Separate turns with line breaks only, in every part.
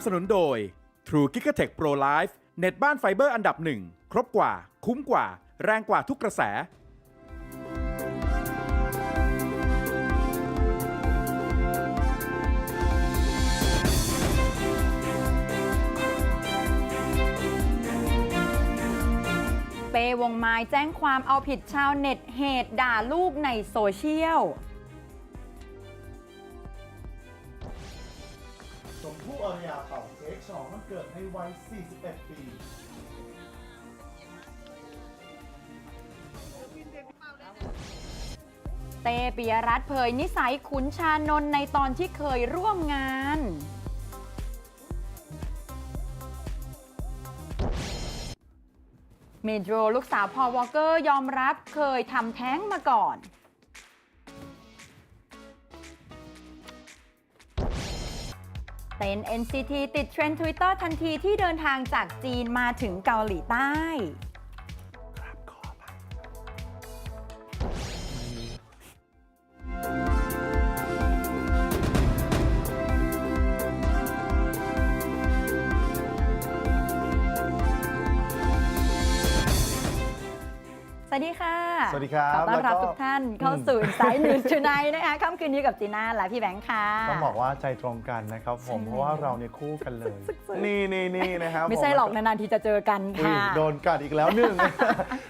สนับสนุนโดย True g i g a t e c h Pro Life เน็ตบ้านไฟเบอร์อันดับหนึ่งครบกว่า คุ้มกว่า แรงกว่าทุกกระแส
เปวงไม้แจ้งความเอาผิดชาวเน็ตเหตุด่าลูกในโซเชียล
ชมพู่อารยาเป่าเค้กฉลองวันเกิดในวัย 41 ปี
เตปิยรัตน์เผยนิสัยขุนชานนท์ในตอนที่เคยร่วมงาน เมโดรลูกสาวพอลวอลเกอร์ยอมรับเคยทำแท้งมาก่อน เต็น NCT ติดเทรนด์ Twitter ทันทีที่เดินทางจากจีนมาถึงเกาหลีใต้ สวัสดีค
รับ
ขอต้อนรับ
แล้วก็
ทุกท่านเข้าสู่สายหนึ่งชูไนนะคะค่ำคืนนี้กับจีน่าและพี่แบงค์ค่ะ
ต้องบอกว่าใจตรงกันนะครับผม
ใช่
เพราะว่าเราเนี่ยคู่กันเลย
สึกๆๆ
นี่นี่นี่นะครับ
ไม่ใช่
ผ
หรอกนานๆทีจะเจอกัน
อุ๊ย
ค่ะ
โดนกัดอีกแล้วหนึ่ง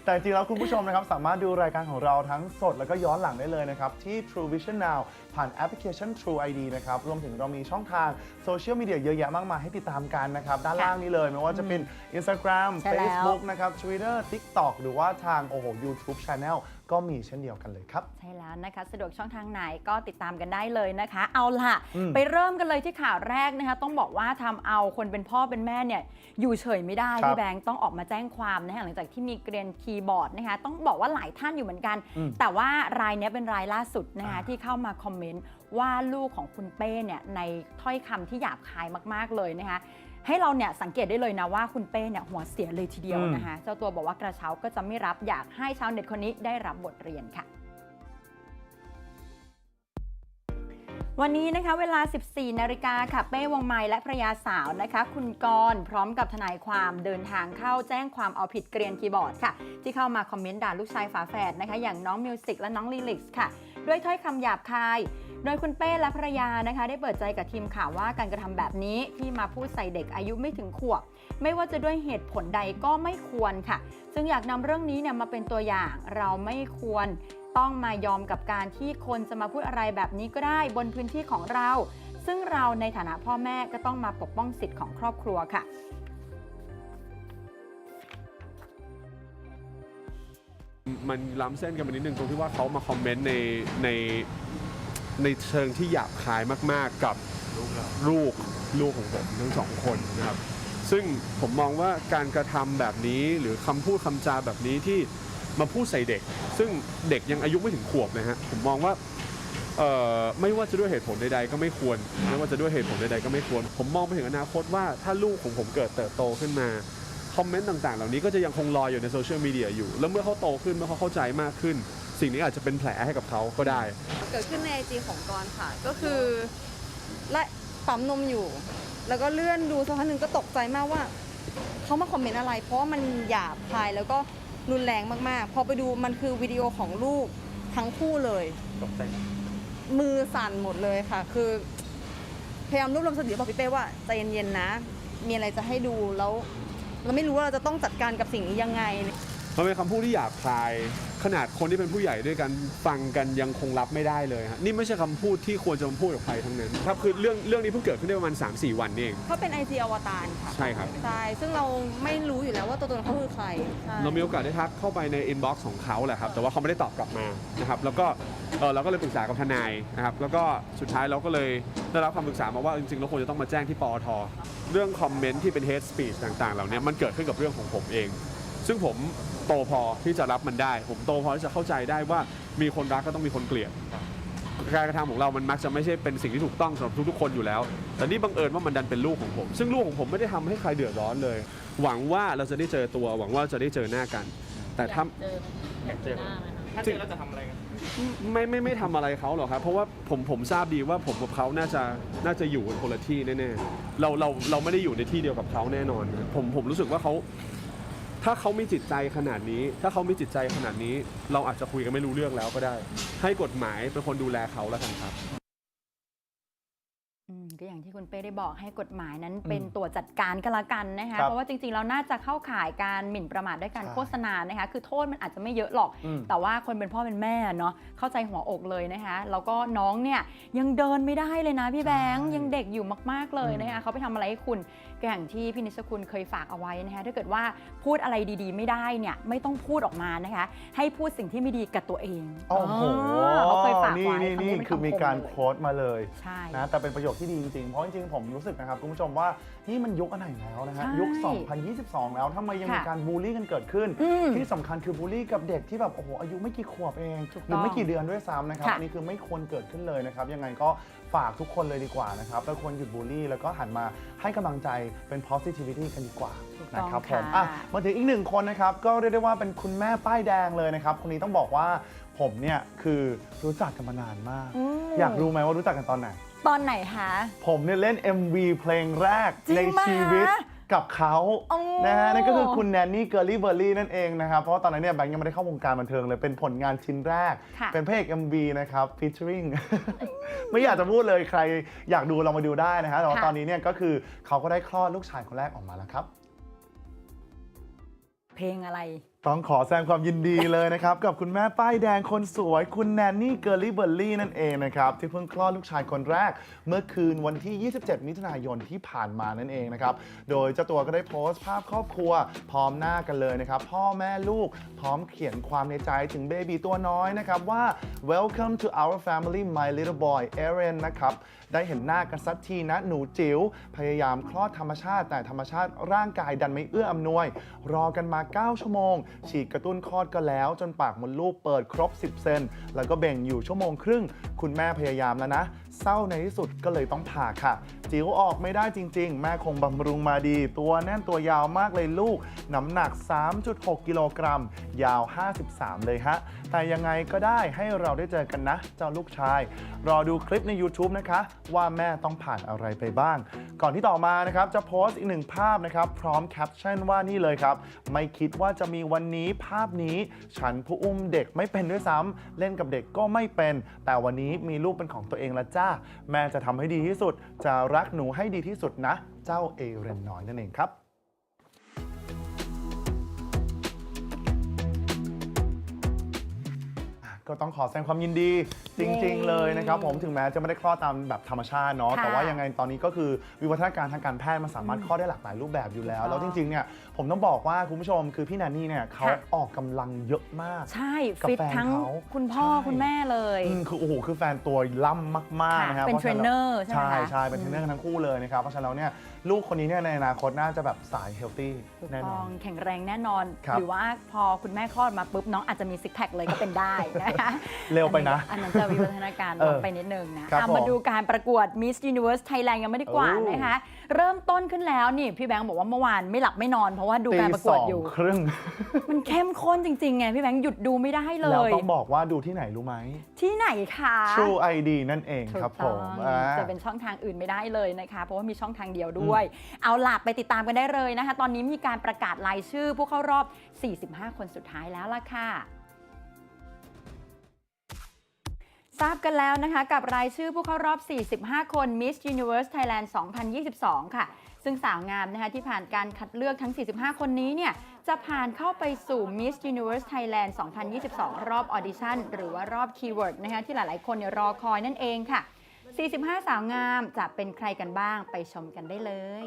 แต่จริงๆแล้วคุณผู้ชมนะครับสามารถดูรายการของเราทั้งสดแล้วก็ย้อนหลังได้เลยนะครับที่ True Vision Now ผ่านแอปพลิเคชัน True ID นะครับ รวมถึงเรามีช่องทางโซเชียลมีเดียเยอะแยะมากมายให้ติดตามกันนะครับ ด้านล่างนี้เลย ไม่ว่าจะเป็น Instagram
ใช่แล้ว
Facebook นะครับ Twitter TikTok หรือว่าทางโอ้โห YouTube Channel ก็มีเช่นเดียวกันเลยครับ
ใช่แล้วนะคะสะดวกช่องทางไหนก็ติดตามกันได้เลยนะคะ เอาล่ะ
อืม
ไปเริ่มกันเลยที่ข่าวแรกนะคะ ต้องบอกว่าทำเอาคนเป็นพ่อเป็นแม่เนี่ยอยู่เฉยไม่ได้
ครับ
พี่แบงค์ต้องออกมาแจ้งความนะคะหลังจากที่มีเกรียนคีย์บอร์ดนะคะต้องบอกว่าหลายท่านอยู่เหมือนกัน
อืม
แต่ว่ารายเนี้ยเป็นรายล่าสุดนะคะ
อ่า
ที่เข้ามาคอมเมนต์ว่าลูกของคุณเป้เนี่ยในถ้อยคำที่หยาบคายมาก ๆเลยนะคะ ให้เราเนี่ยสังเกตได้เลยนะว่าคุณเป้เนี่ยหัวเสียเลยทีเดียว
อืม
นะคะเจ้าตัวบอกว่ากระเช้าก็จะไม่รับอยากให้ชาวเน็ตคนนี้ได้รับบทเรียนค่ะ วันนี้นะคะเวลา 14 นาฬิกาค่ะ เป้วงไม้และภรรยาสาวนะคะ คุณกรณ์พร้อมกับทนายความเดินทางเข้าแจ้งความเอาผิดเกรียนคีย์บอร์ดค่ะ ที่เข้ามาคอมเมนต์ด่าลูกชายฝาแฝดนะคะ อย่างน้องมิวสิกและน้องลิลิกส์ค่ะ ด้วยถ้อยคำหยาบคาย โดยคุณเป้และภรรยานะคะได้เปิดใจกับทีมข่าวว่าการกระทำแบบนี้ที่มาพูดใส่เด็กอายุไม่ถึงขวบ ไม่ว่าจะด้วยเหตุผลใดก็ไม่ควรค่ะ ซึ่งอยากนำเรื่องนี้เนี่ยมาเป็นตัวอย่างเราไม่ควรต้องมายอมกับการที่คนจะมาพูดอะไรแบบนี้ก็ได้บนพื้นที่ของเรา ซึ่งเราในฐานะพ่อแม่ก็ต้องมาปกป้องสิทธิ์ของครอบครัวค่ะ
มันล้ำเส้นกันไปนิดนึงตรงที่ว่าเขามาคอมเมนต์ในใน ในเชิงที่หยาบคายมากๆกับลูกลูกของผมทั้งสองคนนะครับ ซึ่งผมมองว่าการกระทำแบบนี้หรือคำพูดคำจาแบบนี้ที่มาพูดใส่เด็ก ซึ่งเด็กยังอายุไม่ถึงขวบนะฮะผมมองว่าไม่ว่าจะด้วยเหตุผลใดๆก็ไม่ควร ไม่ว่าจะด้วยเหตุผลใดๆก็ไม่ควร ผมมองไปถึงอนาคตว่าถ้าลูกของผมเกิดเติบโตขึ้นมาคอมเมนต์ต่างๆ เหล่านี้ก็จะยังคงลอยอยู่ในโซเชียลมีเดียอยู่ แล้วเมื่อเขาโตขึ้นเมื่อเขาเข้าใจมากขึ้น สิ่งนี้อาจจะเป็นแผลให้กับเขาก็ได้
เกิดขึ้นในไอจีของกรค่ะ ก็คือและปั๊มนมอยู่ แล้วก็เลื่อนดูสักพักหนึ่งก็ตกใจมากว่าเขามาคอมเมนต์อะไร เพราะว่ามันหยาบคายแล้วก็รุนแรงมากๆ พอไปดูมันคือวิดีโอของลูกทั้งคู่เลย ตกใจมือสั่นหมดเลยค่ะ คือ พยายามรวบรวมสติบอกพี่เป้ว่าใจเย็นๆนะ มีอะไรจะให้ดูแล้ว เราไม่รู้ว่าเราจะต้องจัดการกับสิ่งนี้ยังไง
มันเป็นคำพูดที่หยาบคายขนาดคนที่เป็นผู้ใหญ่ด้วยกันฟังกันยังคงรับไม่ได้เลยฮะนี่ไม่ใช่คำพูดที่ควรจะมาพูดกับใครทั้งนั้นครับคือเรื่องเรื่องนี้เพิ่งเกิดขึ้นได้ประมาณ 3-4 วันนี่เอง
เขาเป็นไอจีอวตารค่ะ
ใช่ครับ
ใช่ซึ่งเราไม่รู้อยู่แล้วว่าตัวตนเขาคือใครใช่
เรามีโอกาสได้ทักเข้าไปในอินบ็อกซ์ของเขาแหละครับ แต่ว่าเขาไม่ได้ตอบกลับมานะครับ แล้วก็เออเราก็เลยปรึกษากับทนายนะครับ แล้วก็สุดท้ายเราก็เลยได้รับคำปรึกษามาว่าจริงๆเราควรจะต้องมาแจ้งที่ปอท เรื่องคอมเมนต์ที่เป็น hate speech ต่างๆ เหล่านี้มันเกิดขึ้นกับเรื่องของผมเอง ซึ่งผมโตพอที่จะรับมันได้ ผมโตพอที่จะเข้าใจได้ว่ามีคนรักก็ต้องมีคนเกลียดการกระทำของเรามันมักจะไม่ใช่เป็นสิ่งที่ถูกต้องสำหรับทุกๆคนอยู่แล้ว แต่นี่บังเอิญว่ามันดันเป็นลูกของผม ซึ่งลูกของผมไม่ได้ทำให้ใครเดือดร้อนเลย หวังว่าเราจะได้เจอตัว หวังว่าจะได้เจอหน้ากัน แต่ถ้า
อยากเจอไหม
ถ้าเจอแล้วจะทำอะไรกันไม่ไม่ไม่ทำอะไรเขาหรอกครับเพราะว่าผมผมทราบดีว่าผมกับเขาน่าจะน่าจะอยู่กันคนละที่แน่ๆเราเราเราไม่ได้อยู่ในที่เดียวกับเขาแน่นอนครับผมผมรู้สึกว่าเขา ถ้าเขามีจิตใจขนาดนี้ ถ้าเขามีจิตใจขนาดนี้ เราอาจจะคุยกันไม่รู้เรื่องแล้วก็ได้ ให้กฎหมายเป็นคนดูแลเขาแล้วกันครับ
อืมก็อย่างที่คุณเป้ได้บอกให้กฎหมายนั้นเป็นตัวจัดการก็แล้วกันนะคะ
ครับ
เพราะว่าจริงๆเราน่าจะเข้าข่ายการหมิ่นประมาทด้วยการ
ใช่
โฆษณานะคะ คือโทษมันอาจจะไม่เยอะหรอก
อืม
แต่ว่าคนเป็นพ่อเป็นแม่เนาะเข้าใจหัวอกเลยนะคะ แล้วก็น้องเนี่ยยังเดินไม่ได้เลยนะพี่แบงค์
ใช่
ยังเด็กอยู่มากๆเลย
อืม
นะคะเขาไปทำอะไรให้คุณ ก็อย่างที่พี่นิชคุณเคยฝากเอาไว้นะคะถ้าเกิดว่าพูดอะไรดีๆ ไม่ได้เนี่ยไม่ต้องพูดออกมานะคะ ให้พูดสิ่งที่ไม่ดีกับตัวเอง
โอ้โห
อ่าเขาเคยฝาก
นี่
ไว้
นี่
คำ
นี่
นี้เป็น
คือมีำ
ม
การ
เลย
โค้ดมาเลย
ใช่
นะแต่เป็นประโยคที่ดีจริงๆ เพราะจริงๆ ผมรู้สึกนะครับคุณผู้ชมว่านี่มันยุคอะไรแล้วนะฮะ
ใช่
ยุค 2022 แล้วทำไมยังมี
ค่ะ
การบูลลี่กันเกิดขึ้น
อืม
ที่สำคัญคือบูลลี่กับเด็กที่แบบโอ้โหอายุไม่กี่ขวบเอง
ถูก
หรือไม่
ต้อง
กี่เดือนด้วยซ้ำนะครับ
ค่ะ
อันนี้คือไม่ควรเกิดขึ้นเลยนะครับยังไงก็ ฝากทุกคนเลยดีกว่านะครับแล้วควรหยุดบูลลี่ แล้วก็หันมาให้กำลังใจเป็น positivity กันดีกว่า
ถูกต้อง
นะครับผม
ค่ะ
อะมาถึงอีกหนึ่งคนนะครับก็เรียกได้ว่าเป็นคุณแม่ป้ายแดงเลยนะครับคนนี้ต้องบอกว่าผมเนี่ยคือรู้จักกันมานานมาก
อืม
อยากรู้ไหมว่ารู้จักกันตอนไหน
ตอนไหนคะ
ผมเนี่ยเล่น MV เพลงแรก
จริง
ใน
ปะ
ชีวิต กับเขา
โอ้
นะฮะนั่นก็คือคุณแนนนี่เกอร์ลี่เบอร์รี่นั่นเองนะครับเพราะว่าตอนนั้นเนี่ยแบงค์ยังไม่ได้เข้าวงการบันเทิงเลยเป็นผลงานชิ้นแรก
ค่ะ
เป็นพระเอก MV นะครับ featuring ไม่อยากจะพูดเลยใครอยากดูลองมาดูได้นะฮะแต่ว่า
ค่ะ
ตอนนี้เนี่ยก็คือเขาก็ได้คลอดลูกชายคนแรกออกมาแล้วครับ
เพลงอะไร
ต้องขอแสดงความยินดีเลยนะครับ กับคุณแม่ป้ายแดงคนสวยคุณแนนนี่เกอร์ลี่เบอร์รี่นั่นเองนะครับ ที่เพิ่งคลอดลูกชายคนแรก เมื่อคืนวันที่ 27 มิถุนายนที่ผ่านมานั่นเองนะครับ โดยเจ้าตัวก็ได้โพสต์ภาพครอบครัว พร้อมหน้ากันเลยนะครับ พ่อแม่ลูกพร้อมเขียนความในใจถึงเบบีตัวน้อยนะครับว่า welcome to our family my little boy Aaron นะครับได้เห็นหน้ากันสักทีนะหนูจิ๋วพยายามคลอดธรรมชาติแต่ธรรมชาติร่างกายดันไม่เอื้ออำนวย รอกันมา 9 ชั่วโมงฉีดกระตุ้นคลอดก็แล้ว จนปากมดลูกเปิดครบ 10 เซน แล้วก็เบ่งอยู่ชั่วโมงครึ่ง คุณแม่พยายามแล้วนะเศร้าในที่สุดก็เลยต้องผ่าค่ะ จิ๋วออกไม่ได้จริง ๆ แม่คงบำรุงมาดี ตัวแน่นตัวยาวมากเลยลูก น้ำหนัก 3.6 กิโลกรัม ยาว 53 เลยฮะ แต่ยังไงก็ได้ให้เราได้เจอกันนะ เจ้าลูกชาย รอดูคลิปใน YouTube นะคะ ว่าแม่ต้องผ่านอะไรไปบ้าง ก่อนที่ต่อมานะครับ จะโพสต์อีกหนึ่งภาพนะครับ พร้อมแคปชั่นว่านี่เลยครับ ไม่คิดว่าจะมีวันนี้ภาพนี้ ฉันผู้อุ้มเด็กไม่เป็นด้วยซ้ำเล่นกับเด็กก็ไม่เป็น แต่วันนี้มีลูกเป็นของตัวเองละจ้าแม่จะทำให้ดีที่สุด จะรักหนูให้ดีที่สุดนะ เจ้าเอเรนน้อยนั่นเองครับ ก็ต้องขอแสดงความยินดีจริง ๆ เลยนะครับผมถึงแม้จะไม่ได้คลอดตามแบบธรรมชาติเนาะ
ค่ะ
แต่ว่ายังไงตอนนี้ก็คือวิวัฒนาการทางการแพทย์มันสามารถคลอดได้หลากหลายรูปแบบอยู่แล้ว
ถูกต้อง
แล้วจริงๆเนี่ยผมต้องบอกว่าคุณผู้ชมคือพี่แนนนี่เนี่ยเขา
ค่ะ
ออกกำลังเยอะมาก
ใช่
กับ
ฟิต
แฟน
ทั้ง
เขา
คุณพ่อ
ใช่
คุณแม่เลย
อืมคือโอ้โหคือแฟนตัวล่ำมากๆ
ค่ะ
นะครับ
เป็น
พาะฉะ
เทรนเนอร์ใช่ไหม
ใช่
คะ
ใช่เป็นเทรนเนอร์กันทั้งคู่เลยนะครับเพราะฉะนั้นแล้วเนี่ยลูกคนนี้เนี่ยในอนาคตน่าจะแบบสายเฮลตี้
ถูก
แน่น
ต้
อ
อง
น
แข็งแรงแน่นอน
ครับ
หรือว่าพอคุณแม่คลอดมาปุ๊บน้องอาจจะมีซิกแพคเลยก็เป็นได้นะคะ
เร็วไปนะ
อันนั้นจะวิวัฒนาการ
เอ
ล
อ
งไปนิดนึงนะครับอะมา
ผม
ดูการประกวด Miss Universe Thailand กันไม่ดีกว่า
โอ้
นะคะ เริ่มต้นขึ้นแล้วนี่พี่แบงค์บอกว่าเมื่อวานไม่หลับไม่นอนเพราะว่าดูการประกวดอยู่
ตีสงครึ่ง
มันเข้มข้นจริงๆไงพี่แบงค์หยุดดูไม่ได้เล
แล้ว
ย
ต้องบอกว่าดูที่ไหนรู้ไหม
ที่ไหนคะ
True ID นั่นเอง
ถู
ครับ
ก
ผ
ต้อง
มอ่า
จะเป็นช่องทางอื่นไม่ได้เลยนะคะ เพราะว่ามีช่องทางเดียวด้วย เอาล่ะไปติดตามกันได้เลยนะคะ ตอนนี้มีการประกาศรายชื่อผู้เข้ารอบ 45 คนสุดท้ายแล้วล่ะค่ะ ทราบกันแล้วนะคะกับรายชื่อผู้เข้ารอบ 45 คน Miss Universe Thailand 2022 ค่ะ ซึ่งสาวงามนะคะที่ผ่านการคัดเลือกทั้ง 45 คนนี้เนี่ยจะผ่านเข้าไปสู่ Miss Universe Thailand 2022 รอบออดิชั่นหรือว่ารอบคีย์เวิร์ดนะคะที่หลายๆ คนรอคอยนั่นเองค่ะ 45 สาวงามจะเป็นใครกันบ้างไปชมกันได้เลย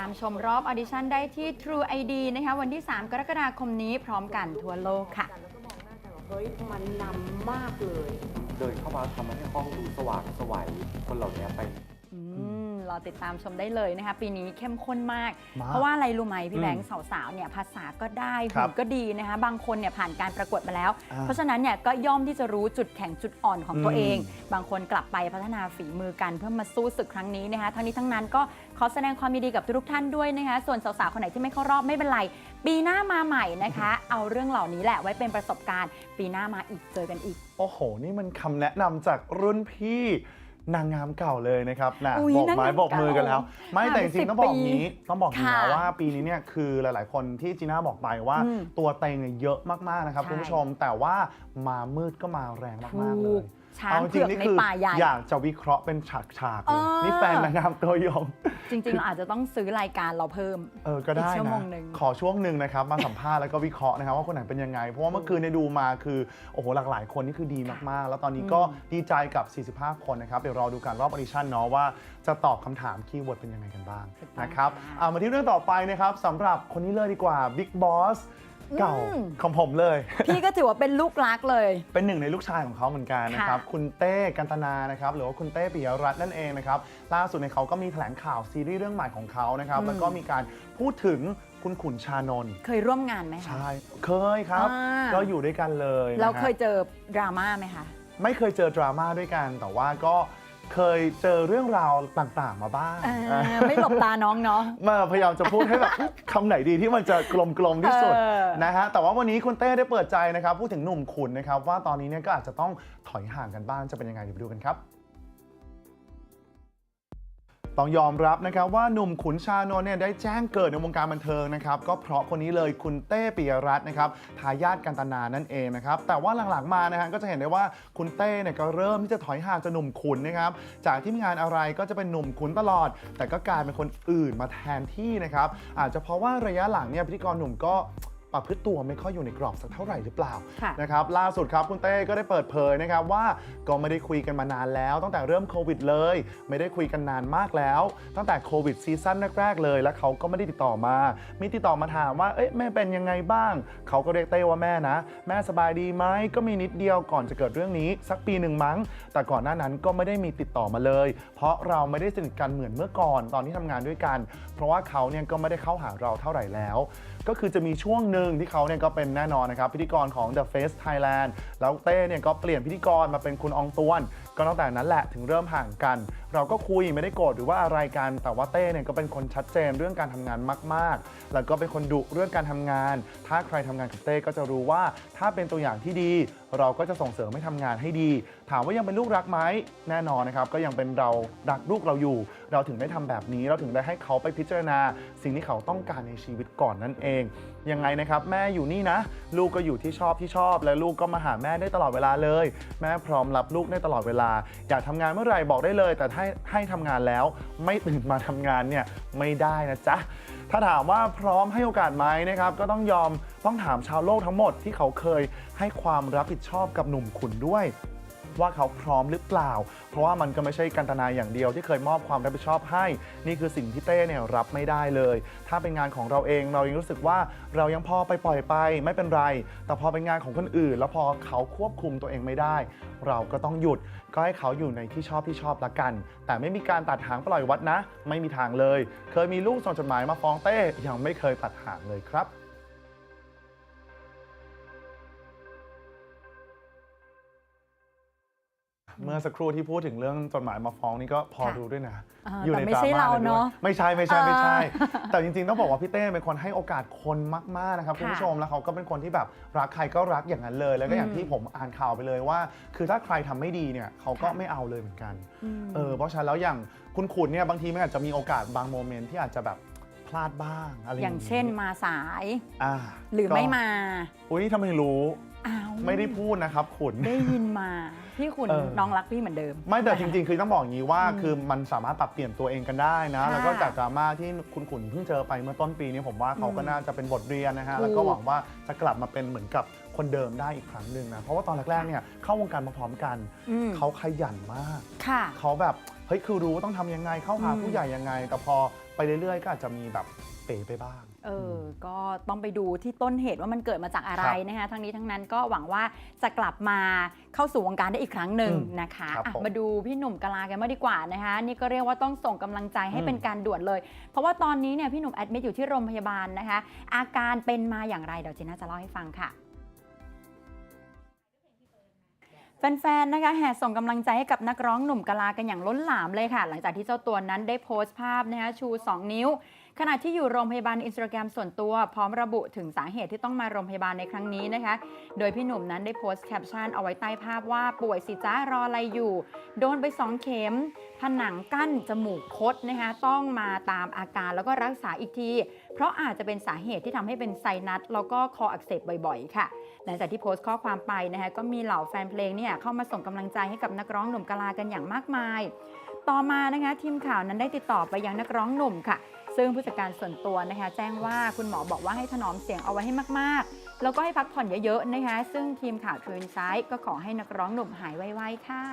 ามชมรอบออดิชั่นได้ที่ True ID นะคะวันที่ 3 กรกฎาคมนี้พร้อมกันทั่วโลกค่ะ
แล้วก็มองหน้ากันว่าเฮ้ยมันนำมากเลย
เดินเข้ามาทำให้ห้องดูสว่างสวัยคนเหล่านี้ไป
อืม รอติดตามชมได้เลยนะคะ ปีนี้เข้มข้นมาก
มาก
เพราะว่าอะไรรู้ไหมพี่
อืม
แบงค์สาวๆเนี่ยภาษาก็ได้
ครั
หุ่
บ
นก็ดีนะคะ บางคนเนี่ยผ่านการประกวดมาแล้ว
อ่า
เพราะฉะนั้นเนี่ยก็ย่อมที่จะรู้จุดแข็งจุดอ่อนของตัว
อืม
เอง บางคนกลับไปพัฒนาฝีมือกันเพื่อมาสู้ศึกครั้งนี้นะคะทั้งนี้ทั้งนั้นก็ขอแสดงความยินดีกับทุกๆท่านด้วยนะคะ ส่วนสาวๆคนไหนที่ไม่เข้ารอบไม่เป็นไร ปีหน้ามาใหม่นะคะ เอาเรื่องเหล่านี้แหละไว้เป็นประสบการณ์ ปีหน้ามาอีกเจอกันอีก
โอ้โห นี่มันคำแนะนำจากรุ่นพี่ นางงามเก่าเลยนะครับนะ
อุ๊ย
บอกไม้
นางงาม
บอกมือกันแล้ว ไม่
ผ่าน
แต่จริง
ไป
ๆต้องบอก
10
งี้ต้องบอกงี้
ค่ะ
นะว่าปีนี้เนี่ยคือหลาย ๆ คนที่จีน่าบอกไปว่า
อืม
ตัวเต็งเนี่ยเยอะมากๆนะครับ
ใช่
คุณผู้ชมแต่ว่ามามืดก็มาแรงมากๆเล
ถู
ย
ก ช้าง
เอาจริง
เผือก
ๆนี่
ใน
คือ
ป่าใหญ่
อยากจะวิเคราะห์เป็นฉากๆเล
เอยอ
นี่แฟนนางงามตัวยง
จริงๆเราอาจจะต้องซื้อรายการเราเพิ่ม
เออก็ได้
อีกชั่วโม
นะ
งหนึ่ง
ขอช่วงหนึ่งนะครับ มาสัมภาษณ์แล้วก็วิเคราะห์นะครับว่าคนไหนเป็นยังไง เพราะว่าเมื่อคืนเนี่ยดูมาคือโอ้โหหลากหลายคนนี่คือดีมากๆ แล้วตอนนี้ก็ดีใจกับ 45 คนนะครับเดี๋ยวรอดูการรอบออดิชั่นเนาะว่าจะตอบคำถามคีย์เวิร์ดเป็นยังไงกันบ้าง
ถูกต้อง
นะครับ
ค่ะ
เอามาที่เรื่องต่อไปนะครับสำหรับคนนี้เลยดีกว่า Big Boss เก่า
อืม
ของผมเลย
พี่ก็ถือว่าเป็นลูกรักเลย
เป็นหนึ่งในลูกชายของเขาเหมือนกันนะครับ
ค่ะ
คุณเต้กันตนานะครับ หรือว่าคุณเต้ปิยรัตน์นั่นเองนะครับ ล่าสุดในยเขาก็มีแถลงข่าวซีรีส์เรื่องใหม่ของเขานะครับ
อืม
แล้วก็มีการพูดถึงคุณขุนชานนท์
เคยร่วมงานไหมคะ
ใช่เคยครับ
อ่า
ก็อยู่ด้วยกันเลยนะ
เรา
ฮะ
เคยเจอดราม่าไหมคะ
ไม่เคยเจอดราม่าด้วยกัน แต่ว่าก็ เคยเจอเรื่องราวต่างๆ มาบ้าง
เออไม่หลบตาน้องเนาะ
มาพยายามจะพูดให้แบบ คำไหนดีที่มันจะกลมๆที่สุด
เออ
นะฮะแต่ว่าวันนี้คุณเต้ได้เปิดใจนะครับ พูดถึงหนุ่มขุนนะครับ ว่าตอนนี้เนี่ยก็อาจจะต้องถอยห่างกันบ้างจะเป็นยังไงเดี๋ยวไปดูกันครับ ต้องยอมรับนะครับว่าหนุ่มขุนชานนท์เนี่ยได้แจ้งเกิดในวงการบันเทิงนะครับก็เพราะคนนี้เลยคุณเต้ปิยรัตน์นะครับทายาทกันตนานั่นเองนะครับแต่ว่าหลังๆมานะฮะก็จะเห็นได้ว่าคุณเต้เนี่ยก็เริ่มที่จะถอยห่างจากหนุ่มขุนนะครับจากที่มีงานอะไรก็จะเป็นหนุ่มขุนตลอด แต่ก็กลายเป็นคนอื่นมาแทนที่นะครับอาจจะเพราะว่าระยะหลังเนี่ยพิธีกรหนุ่มก็ ประพฤติตัวไม่ค่อยอยู่ในกรอบสักเท่าไหร่หรือเปล่า
ค่ะ
นะครับล่าสุดครับคุณเต้ก็ได้เปิดเผยนะครับว่าก็ไม่ได้คุยกันมานานแล้ว ตั้งแต่เริ่มโควิดเลย ไม่ได้คุยกันนานมากแล้ว ตั้งแต่โควิดซีซั่นแรกๆเลย แล้วเขาก็ไม่ได้ติดต่อมา มีติดต่อมาถามว่าเอ๊ะแม่เป็นยังไงบ้าง เขาก็เรียกเต้ว่าแม่นะ แม่สบายดีไหมก็มีนิดเดียวก่อนจะเกิดเรื่องนี้สักปีหนึ่งมั้ง แต่ก่อนหน้านั้นก็ไม่ได้มีติดต่อมาเลย เพราะเราไม่ได้สนิทกันเหมือนเมื่อก่อนตอนที่ทำงานด้วยกัน เพราะว่าเขาเนี่ยก็ไม่ได้เข้าหาเราเท่าไหร่แล้ว ก็คือจะมีช่วงหนึ่งึงที่เขาเนี่ยก็เป็นแน่นอนนะครับพิธีกรของ The Face Thailand แล้วเต้เนี่ยก็เปลี่ยนพิธีกรมาเป็นคุณอองตวน ก็ตั้งแต่นั้นแหละถึงเริ่มห่างกัน เราก็คุยไม่ได้โกรธหรือว่าอะไรกันแต่ว่าเต้เนี่ยก็เป็นคนชัดเจนเรื่องการทำงานมาก ๆ แล้วก็เป็นคนดุเรื่องการทำงาน ถ้าใครทำงานกับเต้ก็จะรู้ว่าถ้าเป็นตัวอย่างที่ดี เราก็จะส่งเสริมให้ทำงานให้ดี ถามว่ายังเป็นลูกรักไหมแน่นอนนะครับก็ยังเป็นเรารักลูกเราอยู่ เราถึงได้ทำแบบนี้เราถึงได้ให้เขาไปพิจารณา สิ่งที่เขาต้องการในชีวิตก่อนนั่นเองยังไงนะครับแม่อยู่นี่นะ ลูกก็อยู่ที่ชอบที่ชอบ และลูกก็มาหาแม่ได้ตลอดเวลาเลย แม่พร้อมรับลูกได้ตลอดเวลาอยากทำงานเมื่อไหร่บอกได้เลย แต่ให้ให้ทำงานแล้วไม่ตื่นมาทำงานเนี่ยไม่ได้นะจ๊ะถ้าถามว่าพร้อมให้โอกาสไหมนะครับ ก็ต้องยอมต้องถามชาวโลกทั้งหมดที่เขาเคยให้ความรับผิดชอบกับหนุ่มขุนด้วย ว่าเขาพร้อมหรือเปล่า เพราะว่ามันก็ไม่ใช่กันตนาอย่างเดียวที่เคยมอบความรับผิดชอบให้ นี่คือสิ่งที่เต้เนี่ยรับไม่ได้เลย ถ้าเป็นงานของเราเองเรายังรู้สึกว่าเรายังพอไปปล่อยไปไม่เป็นไร แต่พอเป็นงานของคนอื่น แล้วพอเขาควบคุมตัวเองไม่ได้ เราก็ต้องหยุดก็ให้เขาอยู่ในที่ชอบที่ชอบละกัน แต่ไม่มีการตัดหางปล่อยวัดนะ ไม่มีทางเลย เคยมีลูกส่งจดหมายมาฟ้องเต้ยังไม่เคยตัดหางเลยครับ เมื่อสักครู่ที่พูดถึงเรื่องจดหมายมาฟ้องนี่ก็พอ
ค่ะ
รู้ด้วยนะ
อ่า
อยู่ใน
แต่ไม่
ดรา
ใช่
ม่า
เรา
เลยด้วย
เนอะ
ไม่ใช่ไม่ใช่ไม่ใช่
อ่า
แต่จริงๆต้องบอกว่าพี่เต้เป็นคนให้โอกาสคนมากๆนะครับ
ค่ะ
คุณผู้ชมแล้วเขาก็เป็นคนที่แบบรักใครก็รักอย่างนั้นเลย แล้วก็อย่าง
อืม
ที่ผมอ่านข่าวไปเลยว่า คือถ้าใครทำไม่ดีเนี่ยเขาก็
ค่ะ
ไม่เอาเลยเหมือนกัน
ม
เออเพราะฉะนั้นแล้วอย่างคุณขุนเนี่ยบางทีมันอาจจะมีโอกาสบางโมเมนต์ที่อาจจะแบบพลาดบ้างอะไรอา
อย่ย่างงเช่นมาสาย
อ่า
หรือ
ก็
ไม่มา
อุ้ยทำไมรู้
อ้าว
ไม่ได้พูดนะครับขุน
ได้ยินมา พี่คุณ
เออ
น้องรักพี่เหมือนเดิม
ไม่แต่จริง ๆ คือต้องบอกอย่างนี้ว่า
อืม
คือมันสามารถปรับเปลี่ยนตัวเองกันได้นะ
ค่ะ
แล้วก็จากดราม่าที่คุณขุนเพิ่งเจอไปเมื่อต้นปีนี้ผมว่าเขาก็
อืม
น่าจะเป็นบทเรียนนะฮะ
ถูก
แล้วก็หวังว่าจะกลับมาเป็นเหมือนกับคนเดิมได้อีกครั้งหนึ่งนะเพราะว่าตอนแรกๆเนี่ยเข้าวงการมาพร้อมกัน
อืม
เขาขยันมาก
ค่ะ
เขาแบบเฮ้ยคือรู้ว่าต้องทำยังไงเข้าหา
อืม
ผู้ใหญ่ยังไง แต่พอไปเรื่อยๆ ก็อาจจะมีแบบเป๋ไปบ้าง
เออ ก็ต้องไปดูที่ต้นเหตุว่ามันเกิดมาจากอะไร
ครับ
นะคะ ทั้งนี้ทั้งนั้นก็หวังว่าจะกลับมาเข้าสู่วงการได้อีกครั้งหนึ่ง
อืม
นะคะ
ครับ
อะ
ผม
มาดูพี่หนุ่มกะลากันมางดีกว่านะคะ นี่ก็เรียกว่าต้องส่งกำลังใจให้
อืม
เป็นการด่วนเลย เพราะว่าตอนนี้เนี่ยพี่หนุ่มแอดมิดอยู่ที่โรงพยาบาลนะคะ อาการเป็นมาอย่างไรเดี๋ยวจีน่าจะเล่าให้ฟังค่ะ แฟนๆ นะคะแห่ส่งกำลังใจให้กับนักร้องหนุ่มกะลากันอย่างล้นหลามเลยค่ะ หลังจากที่เจ้าตัวนั้นได้โพสต์ภาพนะคะชู 2 นิ้ว ขณะที่อยู่โรงพยาบาลอินสตาแกรมส่วนตัว พร้อมระบุถึงสาเหตุที่ต้องมาโรงพยาบาลในครั้งนี้นะคะ โดยพี่หนุ่มนั้นได้โพสต์แคปชั่นเอาไว้ใต้ภาพว่าป่วยสิจ้ารออะไรอยู่ โดนไป 2 เข็ม ผนังกั้นจมูกคดนะคะต้องมาตามอาการแล้วก็รักษาอีกที เพราะอาจจะเป็นสาเหตุที่ทำให้เป็นไซนัสแล้วก็คออักเสบบ่อยๆ ค่ะ หลังจากที่โพสต์ข้อความไปนะคะก็มีเหล่าแฟนเพลงเนี่ยเข้ามาส่งกำลังใจให้กับนักร้องหนุ่มกลากันอย่างมากมาย ต่อมานะคะทีมข่าวนั้นได้ติดต่อไปยังนักร้องหนุ่มค่ะ ซึ่งผู้จัดการส่วนตัวนะคะแจ้งว่าคุณหมอบอกว่าให้ถนอมเสียงเอาไว้ให้มากๆ แล้วก็ให้พักผ่อนเยอะๆนะคะ ซึ่งทีมข่าวทวินไซด์ก็ขอให้นักร้องหนุ่มหายไวๆค่ะ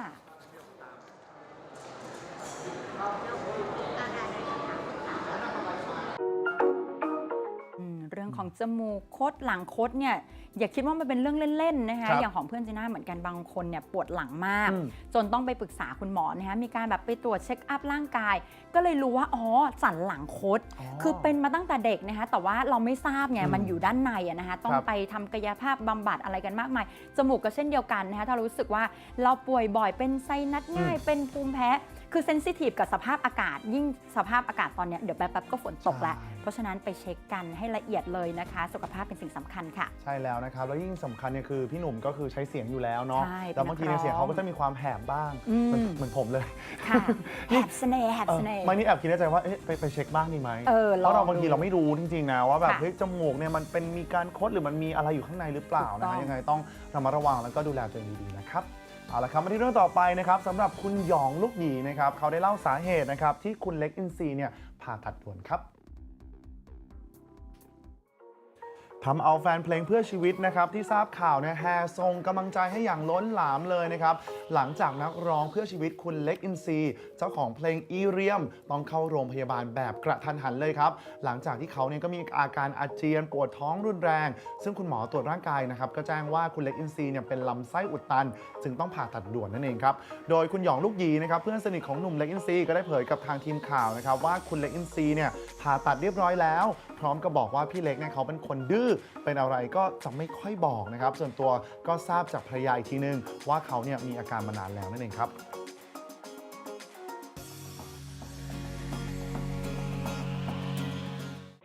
เรื่องของจมูกคดหลังคดเนี่ยอย่าคิดว่ามันเป็นเรื่องเล่นๆนะคะ
ครับ
อย่างของเพื่อนจีน่าเหมือนกันบางคนเนี่ยปวดหลังมาก
อืม
จนต้องไปปรึกษาคุณหมอนะคะมีการแบบไปตรวจเช็คอัพร่างกาย ก็เลยรู้ว่าอ๋อสันหลังคด คือเป็นมาตั้งแต่เด็กนะคะแต่ว่าเราไม่ทราบไง
อืม
มันอยู่ด้านในอะนะคะต้อง
ครับ
ไปทำกายภาพบำบัดอะไรกันมากมายจมูกก็เช่นเดียวกันนะคะถ้ารู้สึกว่าเราป่วยบ่อยเป็นไซนัสง่ายเป็นภูมิแพ้ คือเซนซิทีฟกับสภาพอากาศ ยิ่งสภาพอากาศตอนเนี้ยเดี๋ยวแป๊บๆก็ฝนตกแล้ว
ใช่
เพราะฉะนั้นไปเช็คกันให้ละเอียดเลยนะคะ สุขภาพเป็นสิ่งสำคัญค่ะ
ใช่แล้วนะครับ แล้วยิ่งสำคัญเนี่ยคือพี่หนุ่มก็คือใช้เสียงอยู่แล้วเนาะ
ใช่
แล้วบางที
เป็นนักร้อง
ในเสียงเขาก็จะมีความแหบบ้าง
อืม
เหมือนเหมือนผมเลย
ค่ะแฮบสเน่แฮบ
เออ
สเน่
ไมันนี่แอบคิดในใจว่าเอ๊ะไปไปเช็คบ้างดีไหม
เออ
เพราะเรา
ลอง
บางที
ดู
เราไม่รู้จริงๆนะว่าแบบ
ค่ะ
เฮ้ยจมูกเนี่ยมันเป็นมีการคดหรือมันมีอะไรอยู่ข้างในหรือเปล่า
ถูก
นะ
ต้อง
ฮะยังไงต้องระมัดระวังแล้วก็ดูแลตัวเองดีๆนะครับ เอาละครับมาที่เรื่องต่อไปนะครับสำหรับคุณหยองลูกหยีนะครับเขาได้เล่าสาเหตุนะครับที่คุณเล็กอินซีเนี่ยผ่าตัดด่วนครับ ทำเอาแฟนเพลงเพื่อชีวิตนะครับที่ทราบข่าวเนี่ยแห่ส่งกำลังใจให้อย่างล้นหลามเลยนะครับหลังจากนักร้องเพื่อชีวิตคุณเล็กอินซีเจ้าของเพลงอีเรียม ต้องเข้าโรงพยาบาลแบบกระทันหันเลยครับหลังจากที่เขาเนี่ยก็มีอาการอาเจียนปวดท้องรุนแรง ซึ่งคุณหมอตรวจร่างกายนะครับก็แจ้งว่าคุณเล็กอินซีเนี่ยเป็นลำไส้อุดตัน จึงต้องผ่าตัดด่วนนั่นเองครับโดยคุณหยองลูกยีนะครับเพื่อนสนิทของหนุ่มเล็กอินซีก็ได้เผยกับทางทีมข่าวนะครับว่าคุณเล็กอินซีเนี่ยผ่าตัดเรียบร้อยแล้ว พร้อมกับบอกว่าพี่เล็กเนี่ยเขาเป็นคนดื้อเป็นอะไรก็จะไม่ค่อยบอกนะครับ ส่วนตัวก็ทราบจากภรรยาอีกทีนึง ว่าเขาเนี่ยมีอาการมานานแล้วนั่นเองครับ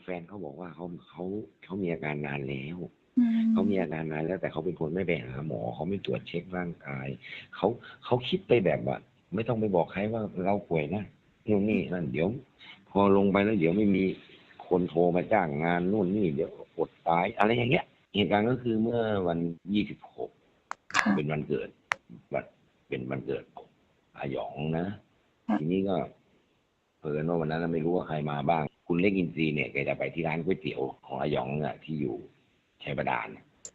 แฟนเขาบอกว่าเขาเขาเขามีอาการนานแล้ว เขามีอาการนานแล้วแต่เขาเป็นคนไม่ไปหาหมอ เขาไม่ตรวจเช็คร่างกาย เขาเขาคิดไปแบบว่าไม่ต้องไปบอกใครว่าเราป่วยนะนู่นนี่นั่นเดี๋ยว พอลงไปแล้วเดี๋ยวไม่มีคนโทรมาจ้างงานนู่นนี่เดี๋ยวอ ดตายอะไรอย่างเงี้ย เหตุการณ์ก็คือเมื่อวันยี่สิบหกเป็นวันเกิดวันเป็นวันเกิดอาหยองนะ ทีนี้ก็เพิ่นว่าวันนั้นนะไม่รู้ว่าใครมาบ้าง คุณเล็กอินทรีย์เนี่ยแกจะไปที่ร้านก๋วยเตี๋ยวของอาหยองน่ะที่อยู่ชัยบาดาล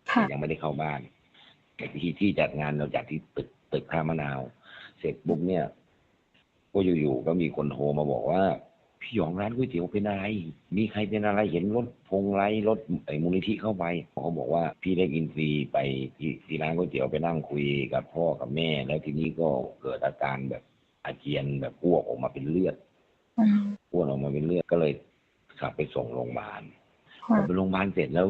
แต่ยังไม่ได้เข้าบ้านแต่ที่ที่จัดงานเราจัดที่ตึกตึกท่ามะนาว เสร็จปุ๊บเนี่ย ก็อยู่ๆก็มีคนโทรมาบอกว่า พี่หยองร้านก๋วยเตี๋ยวเป็นอะไร มีใครเป็นอะไรเห็นรถพงไล่รถไอ้มูลนิธิเข้าไปเขาบอกว่าพี่เล็กอินทรีย์ไปที่ที่ร้านก๋วยเตี๋ยวไปนั่งคุยกับพ่อกับแม่ แล้วทีนี้ก็เกิดอาการแบบอาเจียนแบบอ้วกออกมาเป็นเลือดอ้วกออกมาเป็นเลือดก็เลยขับไปส่งโรงพยาบาลพอไปโรงพยาบาลเสร็จแล้ว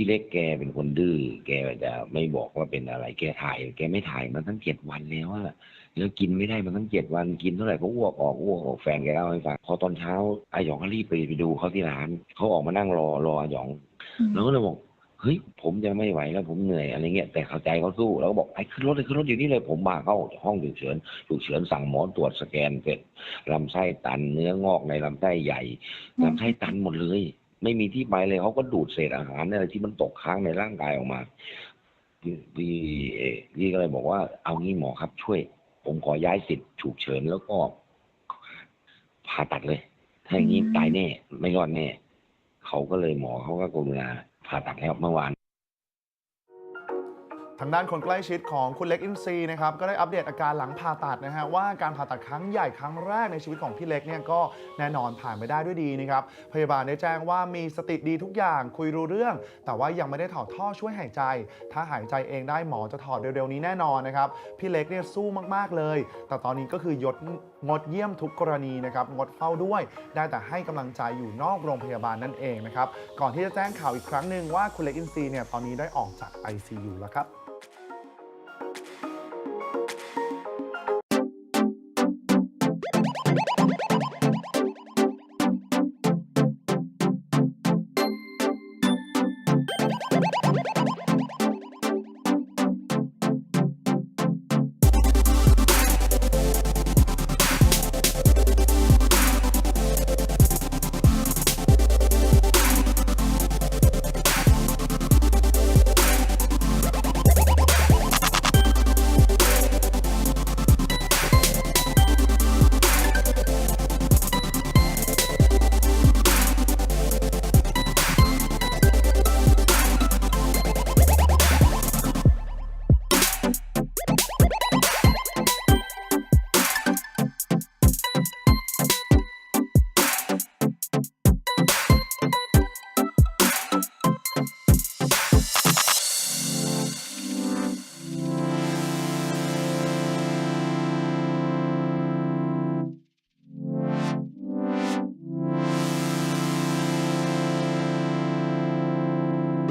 พี่เล็กแกเป็นคนดื้อแกจะไม่บอกว่าเป็นอะไร แกถ่าย แกไม่ถ่ายมาตั้งเจ็ดวันแล้วอะแล้วกินไม่ได้มาตั้งเจ็ดวันกินเท่าไหร่ก็อ้วกออกอ้วกออกแฟนแกเล่าให้ฟังพอตอนเช้าอาหยองก็รีบไปไปดูเขาที่ร้านเขาออกมานั่งรอรออาหยองแล้วก็เลยบอกเฮ้ยผมจะไม่ไหวแล้วผมเหนื่อยอะไรเงี้ยแต่เข้าใจเขาสู้แล้วก็บอกไอ้ขึ้นรถเลยขึ้นรถอยู่นี่เลยผมมาเข้าห้องฉุกเฉินฉุกเฉินสั่งหมอตรวจสแกนเสร็จลำไส้ตันเนื้องอกในลำไส้ใหญ่ลำไส้ตันหมดเลย ไม่มีที่ไปเลยเขาก็ดูดเศษอาหารอะไรที่มันตกค้างในร่างกายออกมาพี่พี่เอ่อพี่ก็เลยบอกว่าเอางี้หมอครับ ช่วย ผมขอย้ายสิทธิ์ฉุกเฉินแล้วก็ผ่าตัดเลย ถ้าอย่างนี้ตายแน่ ไม่รอดแน่ เขาก็เลยหมอเขาก็กรุณาผ่าตัดแล้วเมื่อวาน
ทางด้านคนใกล้ชิดของคุณเล็กอินซีนะครับก็ได้อัปเดตอาการหลังผ่าตัดนะฮะว่าการผ่าตัดครั้งใหญ่ครั้งแรกในชีวิตของพี่เล็กเนี่ยก็แน่นอนผ่านไปได้ด้วยดีนะครับพยาบาลได้แจ้งว่ามีสติดีทุกอย่างคุยรู้เรื่อง แต่ว่ายังไม่ได้ถอดท่อช่วยหายใจ ถ้าหายใจเองได้หมอจะถอดเร็วๆนี้แน่นอนนะครับพี่เล็กเนี่ยสู้มากๆเลย แต่ตอนนี้ก็คือยดงดเยี่ยมทุกกรณีนะครับงดเฝ้าด้วย ได้แต่ให้กำลังใจอยู่นอกโรงพยาบาลนั่นเองนะครับก่อนที่จะแจ้งข่าวอีกครั้งหนึ่งว่าคุณเล็กอินซีเนี่ยตอนนี้ได้ออกจาก ICU แล้วครับ